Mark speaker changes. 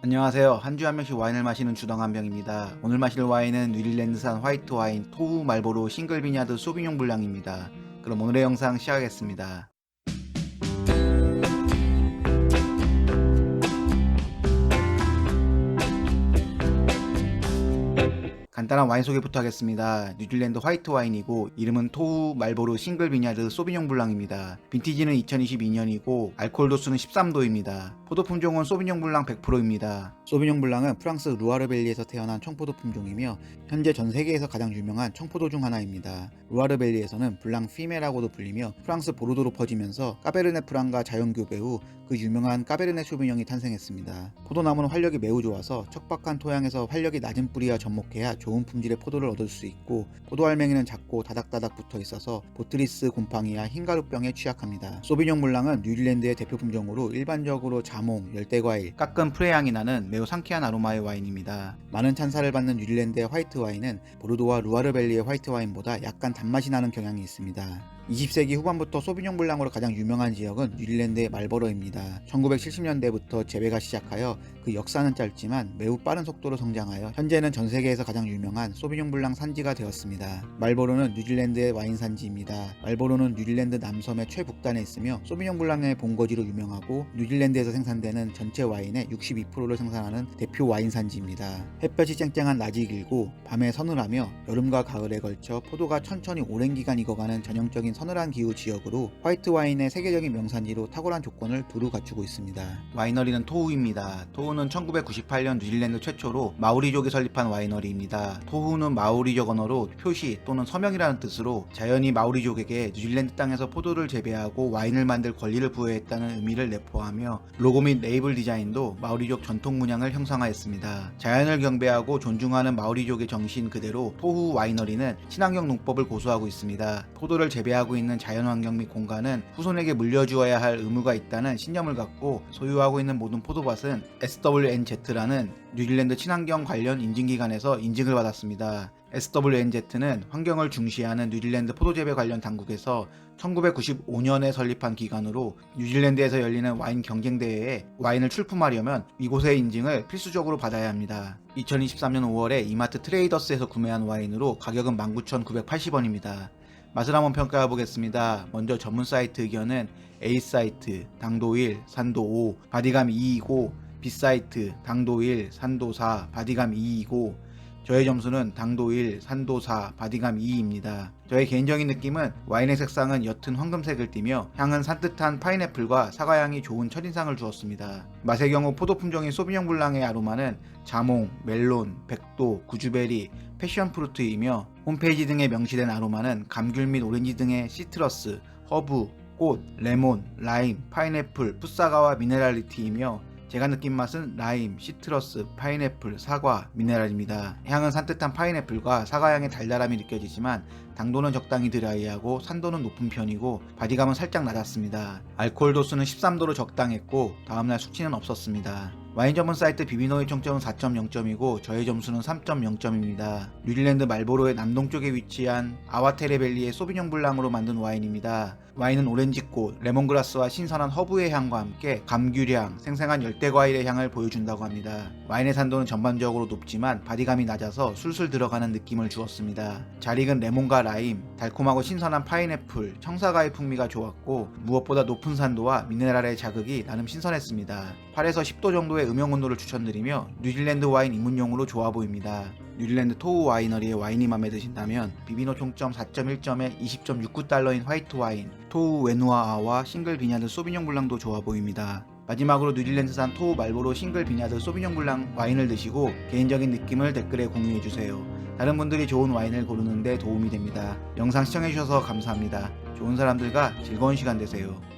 Speaker 1: 안녕하세요. 한 주에 한 명씩 와인을 마시는 주당 한병입니다. 오늘 마실 와인은 뉴질랜드산 화이트 와인 토우 말보로 싱글 비냐드 소비뇽 블랑입니다. 그럼 오늘의 영상 시작하겠습니다. 간단한 와인 소개부터 하겠습니다. 뉴질랜드 화이트 와인이고 이름은 토우 말보르 싱글 비냐드 소비뇽 블랑입니다. 빈티지는 2022년이고 알코올 도수는 13도입니다. 포도 품종은 소비뇽 블랑 100%입니다. 소비뇽 블랑은 프랑스 루아르벨리에서 태어난 청포도 품종이며 현재 전 세계에서 가장 유명한 청포도 중 하나입니다. 루아르벨리에서는 블랑 피메라고도 불리며 프랑스 보르도로 퍼지면서 까베르네 프랑과 자연교배 후 그 유명한 까베르네 쇼비뇽이 탄생했습니다. 포도나무는 활력이 매우 좋아서 척박한 토양에서 활력이 낮은 뿌리와 접목해야 좋은 품질의 포도를 얻을 수 있고 포도 알맹이는 작고 다닥다닥 붙어 있어서 보트리스 곰팡이와 흰가루병에 취약합니다. 소비뇽 블랑은 뉴질랜드의 대표 품종으로 일반적으로 자몽, 열대과일, 깎은 프레향이 나는 매우 상쾌한 아로마의 와인입니다. 많은 찬사를 받는 뉴질랜드의 화이트 와인은 보르도와 루아르벨리의 화이트 와인보다 약간 단맛이 나는 경향이 있습니다. 20세기 후반부터 소비뇽 블랑으로 가장 유명한 지역은 뉴질랜드의 말버러입니다. 1970년대부터 재배가 시작하여 그 역사는 짧지만 매우 빠른 속도로 성장하여 현재는 전 세계에서 가장 유명한 소비뇽 블랑 산지가 되었습니다. 말보로는 뉴질랜드의 와인 산지입니다. 말보로는 뉴질랜드 남섬의 최북단에 있으며 소비뇽 블랑의 본거지로 유명하고 뉴질랜드에서 생산되는 전체 와인의 62%를 생산하는 대표 와인 산지입니다. 햇볕이 쨍쨍한 낮이 길고 밤에 서늘하며 여름과 가을에 걸쳐 포도가 천천히 오랜 기간 익어가는 전형적인 서늘한 기후 지역으로 화이트 와인의 세계적인 명산지로 탁월한 조건을 두루 갖추고 있습니다. 와이너리는 토우입니다. 토우는 1998년 뉴질랜드 최초로 마오리족이 설립한 와이너리입니다. 토우는 마오리족 언어로 표시 또는 서명이라는 뜻으로 자연히 마오리족에게 뉴질랜드 땅에서 포도를 재배하고 와인을 만들 권리를 부여했다는 의미를 내포하며 로고 및 레이블 디자인도 마오리족 전통 문양을 형상화했습니다. 자연을 경배하고 존중하는 마오리족의 정신 그대로 토후 와이너리는 친환경 농법을 고수하고 있습니다. 포도를 재배하고 있는 자연환경 및 공간은 후손에게 물려주어야 할 의무가 있다는 신념을 갖고 소유하고 있는 모든 포도밭은 SWNZ라는 뉴질랜드 친환경 관련 인증기관에서 인증을 받았습니다. SWNZ는 환경을 중시하는 뉴질랜드 포도재배 관련 당국에서 1995년에 설립한 기관으로 뉴질랜드에서 열리는 와인 경쟁대회에 와인을 출품하려면 이곳의 인증을 필수적으로 받아야 합니다. 2023년 5월에 이마트 트레이더스에서 구매한 와인으로 가격은 19,980원입니다. 맛을 한번 평가해 보겠습니다. 먼저 전문 사이트 의견은 A 사이트, 당도 1, 산도 5, 바디감 2이고 B 사이트, 당도 1, 산도 4, 바디감 2이고 저의 점수는 당도 1, 산도 4, 바디감 2입니다. 저의 개인적인 느낌은 와인의 색상은 옅은 황금색을 띠며 향은 산뜻한 파인애플과 사과향이 좋은 첫인상을 주었습니다. 맛의 경우 포도 품종인 소비뇽 블랑의 아로마는 자몽, 멜론, 백도, 구주베리, 패션프루트이며 홈페이지 등에 명시된 아로마는 감귤 및 오렌지 등의 시트러스, 허브, 꽃, 레몬, 라임, 파인애플, 풋사과와 미네랄리티이며 제가 느낀 맛은 라임, 시트러스, 파인애플, 사과, 미네랄입니다. 향은 산뜻한 파인애플과 사과향의 달달함이 느껴지지만 당도는 적당히 드라이하고 산도는 높은 편이고 바디감은 살짝 낮았습니다. 알코올 도수는 13도로 적당했고 다음날 숙취는 없었습니다. 와인 전문 사이트 비비노의 총점은 4.0점이고 저의 점수는 3.0점입니다. 뉴질랜드 말보로의 남동쪽에 위치한 아와테레밸리의 소비뇽 블랑으로 만든 와인입니다. 와인은 오렌지꽃, 레몬그라스와 신선한 허브의 향과 함께 감귤향, 생생한 열대과일의 향을 보여준다고 합니다. 와인의 산도는 전반적으로 높지만 바디감이 낮아서 술술 들어가는 느낌을 주었습니다. 잘 익은 레몬과 라임, 달콤하고 신선한 파인애플, 청사과의 풍미가 좋았고 무엇보다 높은 산도와 미네랄의 자극이 나름 신선했습니다. 8에서 10도 정도의 음용 온도를 추천드리며 뉴질랜드 와인 입문용으로 좋아 보입니다. 뉴질랜드 토우 와이너리의 와인이 마음에 드신다면 비비노 총점 4.1점에 20.69달러인 화이트 와인, 토우 웨누아아와 싱글 비냐드 소비뇽 블랑도 좋아 보입니다. 마지막으로 뉴질랜드산 토우 말보로 싱글 비냐드 소비뇽 블랑 와인을 드시고 개인적인 느낌을 댓글에 공유해주세요. 다른 분들이 좋은 와인을 고르는데 도움이 됩니다. 영상 시청해주셔서 감사합니다. 좋은 사람들과 즐거운 시간 되세요.